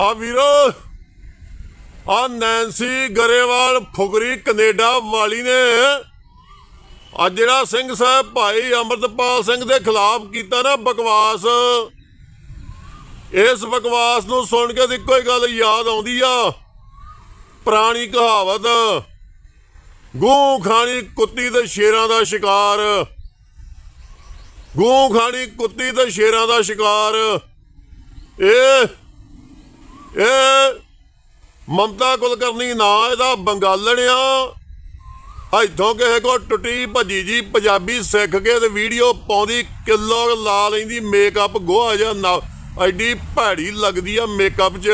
ਆ ਵੀਰੋ, ਆ ਨੈਂਸੀ ਗਰੇਵਾਲ ਫੁਗਰੀ ਕੈਨੇਡਾ ਵਾਲੀ ਨੇ ਆ ਜਿਹੜਾ ਸਿੰਘ ਸਾਹਿਬ ਭਾਈ ਅਮਰਤਪਾਲ ਸਿੰਘ ਦੇ ਖਿਲਾਫ ਕੀਤਾ ਨਾ ਬਕਵਾਸ, ਇਸ ਬਕਵਾਸ ਨੂੰ ਸੁਣ ਕੇ ਤਾਂ ਇੱਕੋ ਹੀ ਗੱਲ ਯਾਦ ਆਉਂਦੀ ਆ, ਪੁਰਾਣੀ ਕਹਾਵਤ, ਗੂੰ ਖਾਣੀ ਕੁੱਤੀ ਤੇ ਸ਼ੇਰਾਂ ਦਾ ਸ਼ਿਕਾਰ, ਗੂੰ ਖਾਣੀ ਕੁੱਤੀ ਤੇ ਸ਼ੇਰਾਂ ਦਾ ਸ਼ਿਕਾਰ, ਇਹ ਇਹ ਮਮਤਾ ਕੁਲਕਰਨੀ ਨਾ ਇਹਦਾ ਬੰਗਾਲਣਿਆ ਆ। ਇੱਥੋਂ ਕਿਸੇ ਕੋ ਟੁੱਟੀ ਭੱਜੀ ਜੀ ਪੰਜਾਬੀ ਸਿੱਖ ਕੇ ਤੇ ਵੀਡੀਓ ਪਾਉਂਦੀ ਕਿਲੋ ਲਾ ਲੈਂਦੀ ਮੇਕਅਪ ਗੋਹਾ ਜਾਂ ਨਾ ਐਡੀ ਭੈੜੀ ਲੱਗਦੀ ਆ ਮੇਕਅਪ 'ਚ।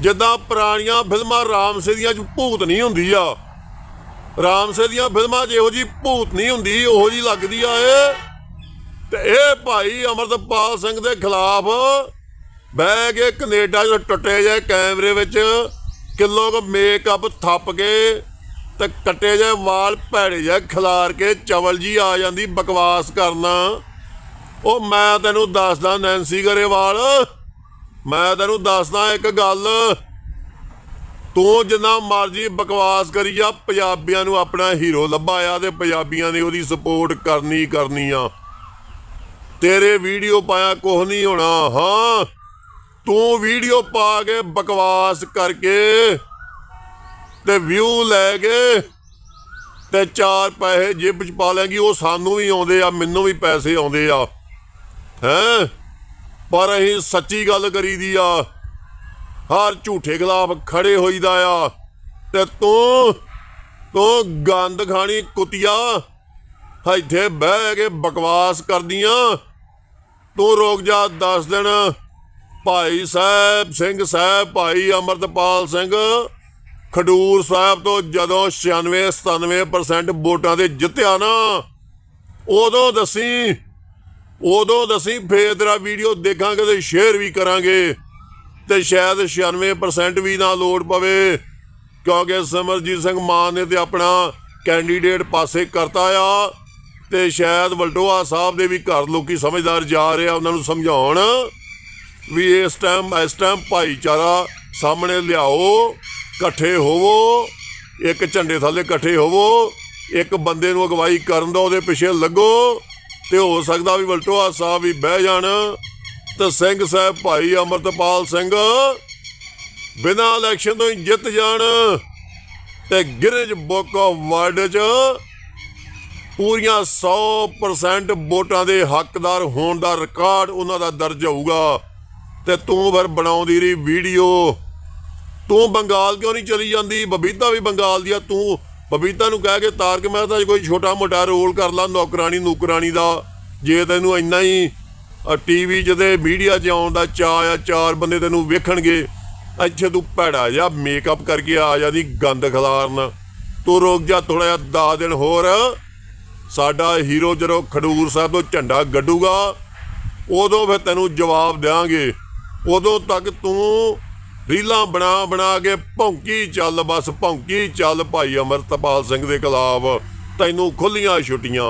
ਜਿੱਦਾਂ ਪੁਰਾਣੀਆਂ ਫਿਲਮਾਂ ਰਾਮ ਸੇ ਦੀਆਂ 'ਚ ਭੂਤ ਨਹੀਂ ਹੁੰਦੀ ਆ। ਰਾਮ ਸੇ ਦੀਆਂ ਫਿਲਮਾਂ 'ਚ ਇਹੋ ਜੀ ਭੂਤ ਨਹੀਂ ਹੁੰਦੀ, ਉਹੋ ਜੀ ਲੱਗਦੀ ਆ ਇਹ। ਤੇ ਇਹ ਭਾਈ ਅਮਰਤਪਾਲ ਸਿੰਘ ਦੇ ਖਿਲਾਫ ਬਹਿ ਕੇ ਕੈਨੇਡਾ 'ਚ ਟੁੱਟੇ ਜੇ ਕੈਮਰੇ ਵਿੱਚ ਕਿਲੋ ਕੁ ਮੇਕਅਪ ਥੱਪ ਕੇ ਤੇ ਕੱਟੇ ਜੇ ਵਾਲ ਭੈੜੇ ਜੇ ਖਿਲਾਰ ਕੇ ਚਵਲ ਜੀ ਆ ਜਾਂਦੀ ਬਕਵਾਸ ਕਰਨਾ। ਉਹ ਮੈਂ ਤੈਨੂੰ ਦੱਸਦਾ ਨੈਂਸੀ ਗਰੇਵਾਲ, ਮੈਂ ਤੈਨੂੰ ਦੱਸਦਾ ਇੱਕ ਗੱਲ। ਤੂੰ ਜਿੰਨਾ ਮਰਜ਼ੀ ਬਕਵਾਸ ਕਰੀ ਜਾ, ਪੰਜਾਬੀਆਂ ਨੂੰ ਆਪਣਾ ਹੀਰੋ ਲੱਭਾ ਆ ਤੇ ਪੰਜਾਬੀਆਂ ਨੇ ਉਹਦੀ ਸਪੋਰਟ ਕਰਨੀ ਕਰਨੀ ਆ। ਤੇਰੇ ਵੀਡੀਓ ਪਾਇਆ ਕੁਝ ਨਹੀਂ ਹੋਣਾ, ਹਾਂ। ਤੂੰ ਵੀਡੀਓ ਪਾ ਕੇ ਬਕਵਾਸ ਕਰਕੇ ਤੇ ਵਿਊ ਲੈ ਕੇ ਤੇ ਚਾਰ ਪੈਸੇ ਜੇਬ 'ਚ ਪਾ ਲੈਂਗੀ ਉਹ ਸਾਨੂੰ ਵੀ ਆਉਂਦੇ ਆ, ਮੈਨੂੰ ਵੀ ਪੈਸੇ ਆਉਂਦੇ ਆ। ਹੈਂ? ਪਰ ਅਸੀਂ ਸੱਚੀ ਗੱਲ ਕਰੀਦੀ ਆ, ਹਰ ਝੂਠੇ ਖਿਲਾਫ ਖੜੇ ਹੋਈਦਾ ਆ। ਤੇ ਤੂੰ ਤੂੰ ਗੰਦ ਖਾਣੀ ਕੁੱਤਿਆ, ਇੱਥੇ ਬਹਿ ਕੇ ਬਕਵਾਸ ਕਰਦੀਆਂ ਤੂੰ ਰੋਕ ਜਾ 10 ਦਿਨ ਭਾਈ ਸਾਹਿਬ ਸਿੰਘ, ਸਾਹਿਬ ਭਾਈ ਅਮਰਤਪਾਲ ਸਿੰਘ। ਖਡੂਰ ਸਾਹਿਬ ਤੋਂ ਜਦੋਂ 96 97% ਵੋਟਾਂ ਦੇ ਜਿੱਤਿਆ ਨਾ, ਉਦੋਂ ਦਸੀ ਉਦੋਂ ਦਸੀ ਫੇਰ ਤੇਰਾ ਵੀਡੀਓ ਦੇਖਾਂਗੇ ਤੇ ਸ਼ੇਅਰ ਵੀ ਕਰਾਂਗੇ ਤੇ ਸ਼ਾਇਦ 96% ਵੀ ਨਾ ਲੋੜ ਪਵੇ। ਕਿਉਂਕਿ ਸਮਰਜੀਤ ਸਿੰਘ ਮਾਨ ਨੇ ਤੇ ਆਪਣਾ ਕੈਂਡੀਡੇਟ ਪਾਸੇ ਕਰਤਾ ਆ ਤੇ ਸ਼ਾਇਦ ਵਲਟੋਆ ਸਾਹਿਬ ਦੇ ਵੀ ਘਰ ਲੋਕੀ ਸਮਝਦਾਰ ਜਾ ਰਹੇ ਆ, ਉਹਨਾਂ ਨੂੰ ਸਮਝਾਉਣ। ਵੀ ਇਸ ਟਾਈਮ ਇਸ ਟਾਈਮ ਭਾਈਚਾਰਾ ਸਾਹਮਣੇ ਲਿਆਓ, ਇਕੱਠੇ ਹੋਵੋ, ਇੱਕ ਝੰਡੇ ਥੱਲੇ ਇਕੱਠੇ ਹੋਵੋ, ਇੱਕ ਬੰਦੇ ਨੂੰ ਅਗਵਾਈ ਕਰਨ ਦਾ ਉਹਦੇ ਪਿੱਛੇ ਲੱਗੋ, ਤੇ ਹੋ ਸਕਦਾ ਵੀ ਵਲਟੋਆ ਸਾਹਿਬ ਵੀ ਬਹਿ ਜਾਣ। ਤੇ ਸਿੰਘ ਸਾਹਿਬ ਭਾਈ ਅਮਰਤਪਾਲ ਸਿੰਘ ਬਿਨਾਂ ਇਲੈਕਸ਼ਨ ਤੋਂ ਹੀ ਜਿੱਤ ਜਾਣ ਤੇ ਗਿਰਜ ਬੁੱਕ ਆਫ ਵਰਲਡ 'ਚ ਪੂਰੀਆਂ 100% ਵੋਟਾਂ ਦੇ ਹੱਕਦਾਰ ਹੋਣ ਦਾ ਰਿਕਾਰਡ ਉਹਨਾਂ ਦਾ ਦਰਜ ਹੋਊਗਾ। ਤੇ ਤੂੰ ਫਿਰ ਬਣਾਉਂਦੀ ਰਹੀ ਵੀਡੀਓ। ਤੂੰ ਬੰਗਾਲ ਕਿਉਂ ਨਹੀਂ ਚਲੀ ਜਾਂਦੀ? ਬਬੀਤਾ ਵੀ ਬੰਗਾਲ ਦੀ ਆ। ਤੂੰ ਬਬੀਤਾ ਨੂੰ ਕਹਿ ਕੇ ਤਾਰਕ ਮਹਿਤਾ 'ਚ ਕੋਈ ਛੋਟਾ ਮੋਟਾ ਰੋਲ ਕਰ ਲਾ ਨੌਕਰਾਨੀ ਨੂਕਰਾਨੀ ਦਾ। ਜੇ ਤੈਨੂੰ ਇੰਨਾ ਹੀ ਟੀਵੀ ਜਦੇ ਮੀਡੀਆ 'ਚ ਆਉਣ ਦਾ ਚਾਅ ਆ, ਚਾਰ ਬੰਦੇ ਤੈਨੂੰ ਵੇਖਣਗੇ। ਇੱਥੇ ਤੂੰ ਭੈੜਾ ਜਿਹਾ ਮੇਕਅਪ ਕਰਕੇ ਆ ਜਾਂਦੀ ਗੰਦ ਖਲਾਰਨ। ਤੂੰ ਰੁਕ ਜਾ ਥੋੜਾ ਜਿਹਾ 10 ਦਿਨ ਹੋਰ। ਸਾਡਾ ਹੀਰੋ ਜਦੋਂ ਖਡੂਰ ਸਾਹਿਬ ਤੋਂ ਝੰਡਾ ਗੱਡੂਗਾ। ਉਦੋਂ ਫਿਰ ਤੈਨੂੰ ਜਵਾਬ ਦੇਾਂਗੇ ਉਦੋਂ ਤੱਕ ਤੂੰ ਰੀਲਾਂ ਬਣਾ ਬਣਾ ਕੇ ਭੌਂਕੀ ਚੱਲ, ਬਸ ਭੌਂਕੀ ਚੱਲ ਭਾਈ ਅਮਰਤਪਾਲ ਸਿੰਘ ਦੇ ਖਿਲਾਫ ਤੈਨੂੰ ਖੁੱਲੀਆਂ ਛੁੱਟੀਆਂ।